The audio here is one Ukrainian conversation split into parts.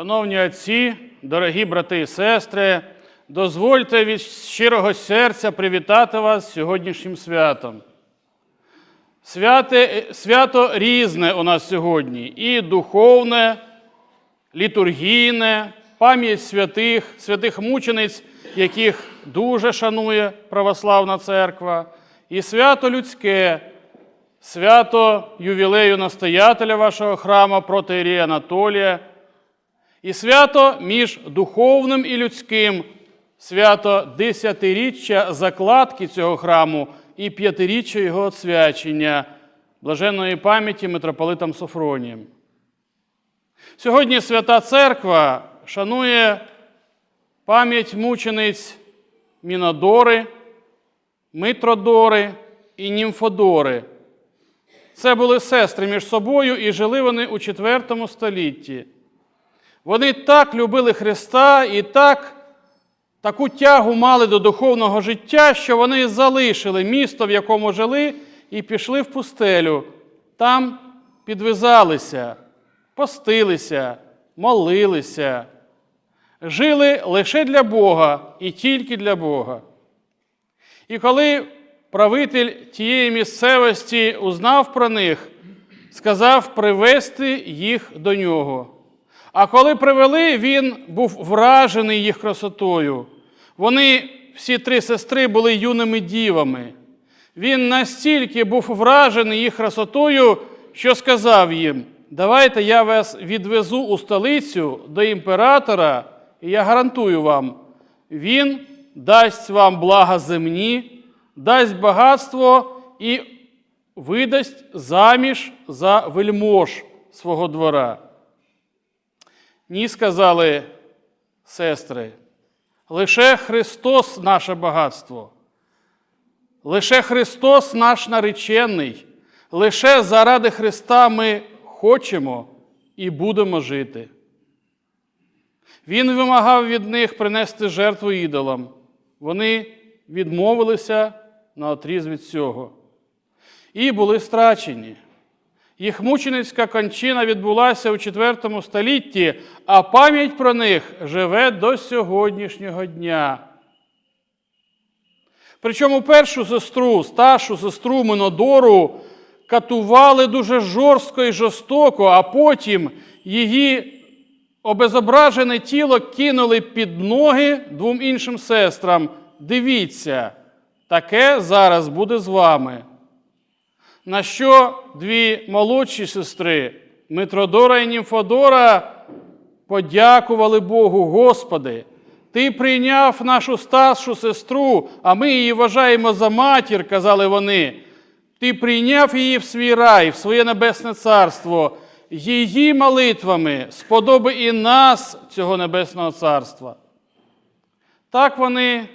Шановні отці, дорогі брати і сестри, дозвольте від щирого серця привітати вас сьогоднішнім святом. Святе, свято різне у нас сьогодні і духовне, літургійне, пам'ять святих, святих мучениць, яких дуже шанує православна церква, і свято людське, свято ювілею настоятеля вашого храму протоірія Анатолія, і свято між духовним і людським, свято десятиріччя закладки цього храму і п'ятиріччя його освячення, блаженної пам'яті митрополитом Софронієм. Сьогодні Свята Церква шанує пам'ять мучениць Мінодори, Митродори і Німфодори. Це були сестри між собою і жили вони у IV столітті. Вони так любили Христа і так, таку тягу мали до духовного життя, що вони залишили місто, в якому жили, і пішли в пустелю. Там підвизалися, постилися, молилися, жили лише для Бога і тільки для Бога. І коли правитель тієї місцевості узнав про них, сказав привести їх до нього. А коли привели, він був вражений їх красотою. Вони, всі три сестри, були юними дівами. Він настільки був вражений їх красотою, що сказав їм: давайте я вас відвезу у столицю до імператора, і я гарантую вам, він дасть вам блага земні, дасть багатство і видасть заміж за вельмож свого двора. Ні, сказали сестри, лише Христос наше багатство, лише Христос наш наречений, лише заради Христа ми хочемо і будемо жити. Він вимагав від них принести жертву ідолам. Вони відмовилися на отріз від цього і були страчені. Їх мученицька кончина відбулася у IV столітті, а пам'ять про них живе до сьогоднішнього дня. Причому першу сестру, старшу сестру Минодору катували дуже жорстко і жорстоко, а потім її обезображене тіло кинули під ноги двом іншим сестрам. Дивіться, таке зараз буде з вами. На що дві молодші сестри Митродора і Німфодора подякували Богу, Господи, Ти прийняв нашу старшу сестру, а ми її вважаємо за матір, казали вони. Ти прийняв її в свій рай, в своє небесне царство, її молитвами сподоби і нас, цього небесного царства. Так вони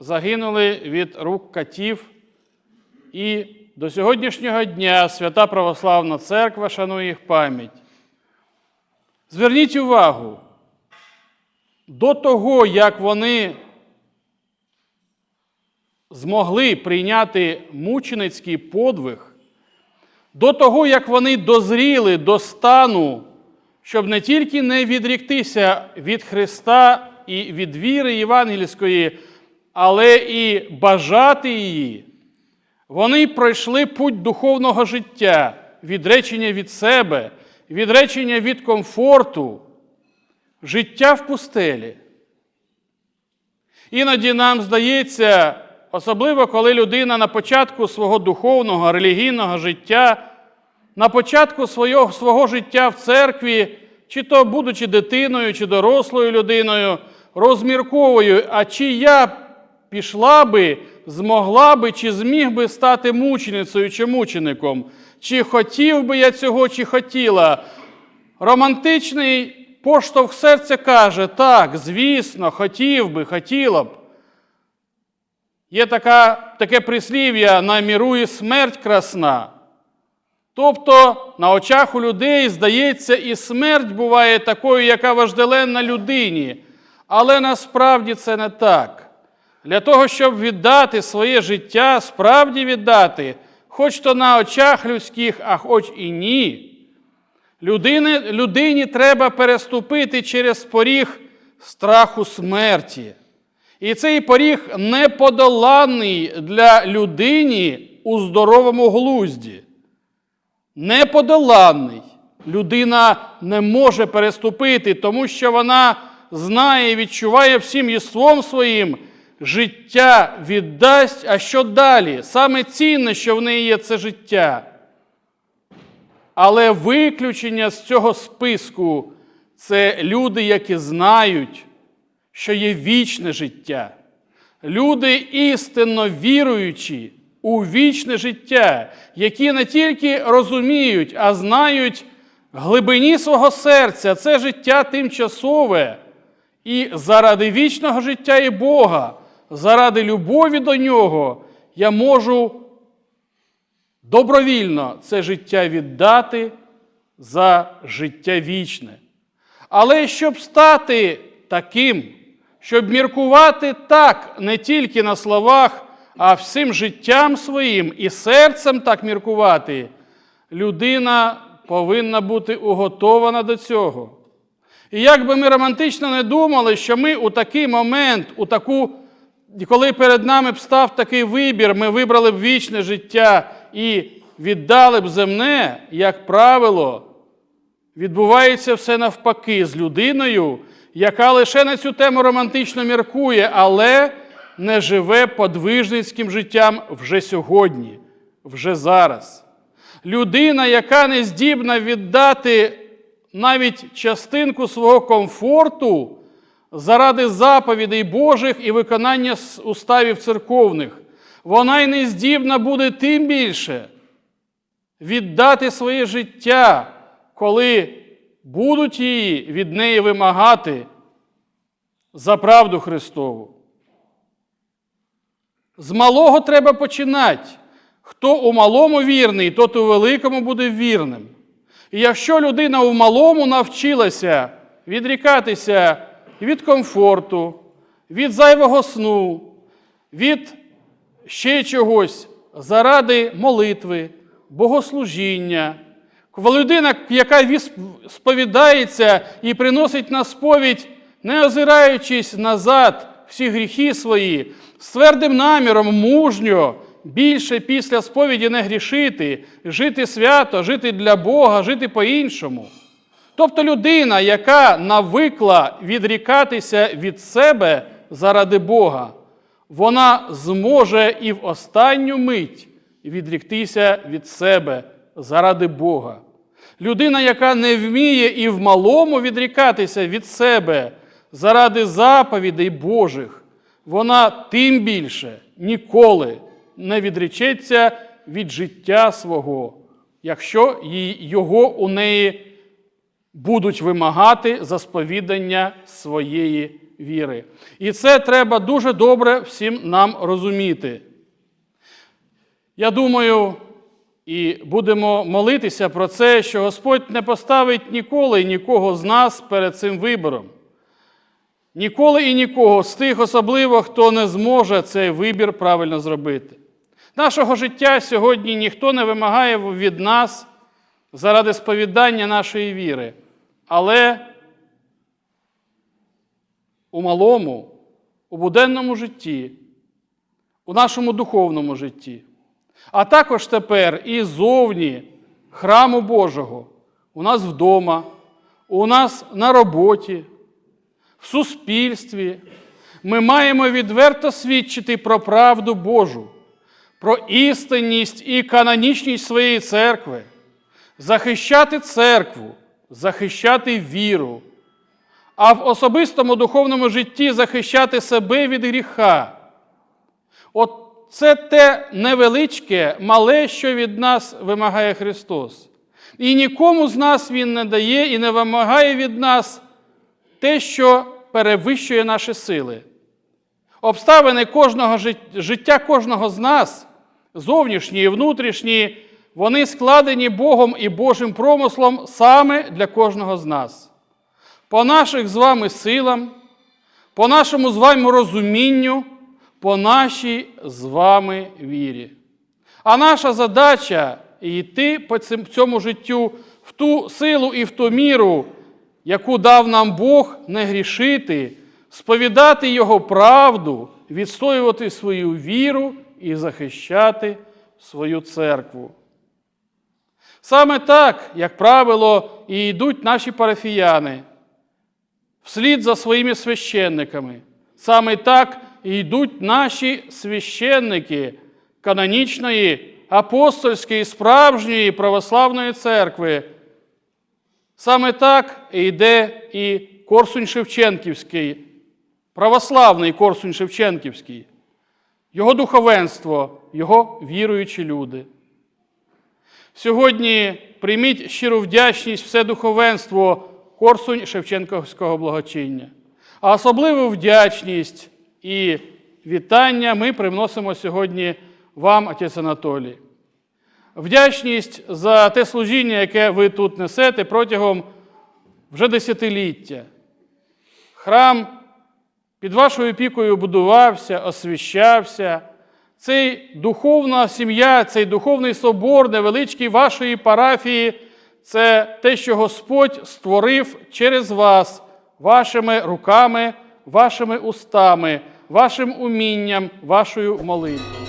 загинули від рук катів і до сьогоднішнього дня Свята Православна Церква шанує їх пам'ять. Зверніть увагу, до того, як вони змогли прийняти мученицький подвиг, до того, як вони дозріли до стану, щоб не тільки не відріктися від Христа і від віри євангельської, але і бажати її. Вони пройшли путь духовного життя, відречення від себе, відречення від комфорту, життя в пустелі. Іноді нам здається, особливо коли людина на початку свого духовного, релігійного життя, на початку свого, свого життя в церкві, чи то будучи дитиною, чи дорослою людиною, розмірковує, а чи я пішла би, змогла би, чи зміг би стати мученицею чи мучеником, чи хотів би я цього, чи хотіла. Романтичний поштовх серця каже, так, звісно, хотів би, хотіла б. Є така, таке прислів'я на міру і смерть красна. Тобто на очах у людей, здається, і смерть буває такою, яка вожделенна людині. Але насправді це не так. Для того, щоб віддати своє життя, справді віддати, хоч то на очах людських, а хоч і ні, Людини, людині треба переступити через поріг страху смерті. І цей поріг неподоланний для людини у здоровому глузді. Неподоланний. Людина не може переступити, тому що вона знає і відчуває всім єством своїм, життя віддасть, а що далі? Саме цінне, що в неї є це життя. Але виключення з цього списку це люди, які знають, що є вічне життя. Люди істинно віруючі у вічне життя, які не тільки розуміють, а знають глибині свого серця це життя тимчасове. І заради вічного життя і Бога, заради любові до Нього, я можу добровільно це життя віддати за життя вічне. Але щоб стати таким, щоб міркувати так не тільки на словах, а всім життям своїм і серцем так міркувати, людина повинна бути уготована до цього. І як би ми романтично не думали, що ми у такий момент, у таку, коли перед нами б став такий вибір, ми вибрали б вічне життя і віддали б земне, як правило, відбувається все навпаки з людиною, яка лише на цю тему романтично міркує, але не живе подвижницьким життям вже сьогодні, вже зараз. Людина, яка не здібна віддати навіть частинку свого комфорту заради заповідей Божих і виконання уставів церковних, вона й не здібна буде тим більше віддати своє життя, коли будуть її від неї вимагати за правду Христову. З малого треба починати. Хто у малому вірний, тот у великому буде вірним. І якщо людина у малому навчилася відрікатися від комфорту, від зайвого сну, від ще чогось заради молитви, богослужіння, людина, яка сповідається і приносить на сповідь, не озираючись назад всі гріхи свої, з твердим наміром мужньо більше після сповіді не грішити, жити свято, жити для Бога, жити по-іншому. Тобто людина, яка навикла відрікатися від себе заради Бога, вона зможе і в останню мить відріктися від себе заради Бога. Людина, яка не вміє і в малому відрікатися від себе заради заповідей Божих, вона тим більше ніколи не відречеться від життя свого, якщо його у неї будуть вимагати за сповідання своєї віри. І це треба дуже добре всім нам розуміти. Я думаю, і будемо молитися про це, що Господь не поставить ніколи нікого з нас перед цим вибором. Ніколи і нікого з тих, особливо, хто не зможе цей вибір правильно зробити. Нашого життя сьогодні ніхто не вимагає від нас заради сповідання нашої віри. Але у малому, у буденному житті, у нашому духовному житті, а також тепер і зовні храму Божого, у нас вдома, у нас на роботі, в суспільстві, ми маємо відверто свідчити про правду Божу про істинність і канонічність своєї церкви, захищати церкву, захищати віру, а в особистому духовному житті захищати себе від гріха. От це те невеличке, мале, що від нас вимагає Христос. І нікому з нас Він не дає і не вимагає від нас те, що перевищує наші сили. Обставини кожного життя кожного з нас зовнішні і внутрішні, вони складені Богом і Божим промислом саме для кожного з нас. По наших з вами силам, по нашому з вами розумінню, по нашій з вами вірі. А наша задача йти по цьому життю в ту силу і в ту міру, яку дав нам Бог не грішити, сповідати Його правду, відстоювати свою віру і захищати свою церкву. Саме так, як правило, і йдуть наші парафіяни вслід за своїми священниками. Саме так і йдуть наші священники канонічної, апостольської, справжньої православної церкви. Саме так йде і Корсунь Шевченківський, православний Корсунь Шевченківський, його духовенство, його віруючі люди. Сьогодні прийміть щиру вдячність все духовенство Корсунь Шевченківського благочиння. А особливу вдячність і вітання ми приносимо сьогодні вам, отець Анатолій. Вдячність за те служіння, яке ви тут несете протягом вже десятиліття. Храм під вашою опікою будувався, освіщався. Цей духовна сім'я, цей духовний собор, невеличкий вашої парафії це те, що Господь створив через вас, вашими руками, вашими устами, вашим умінням, вашою молитвою.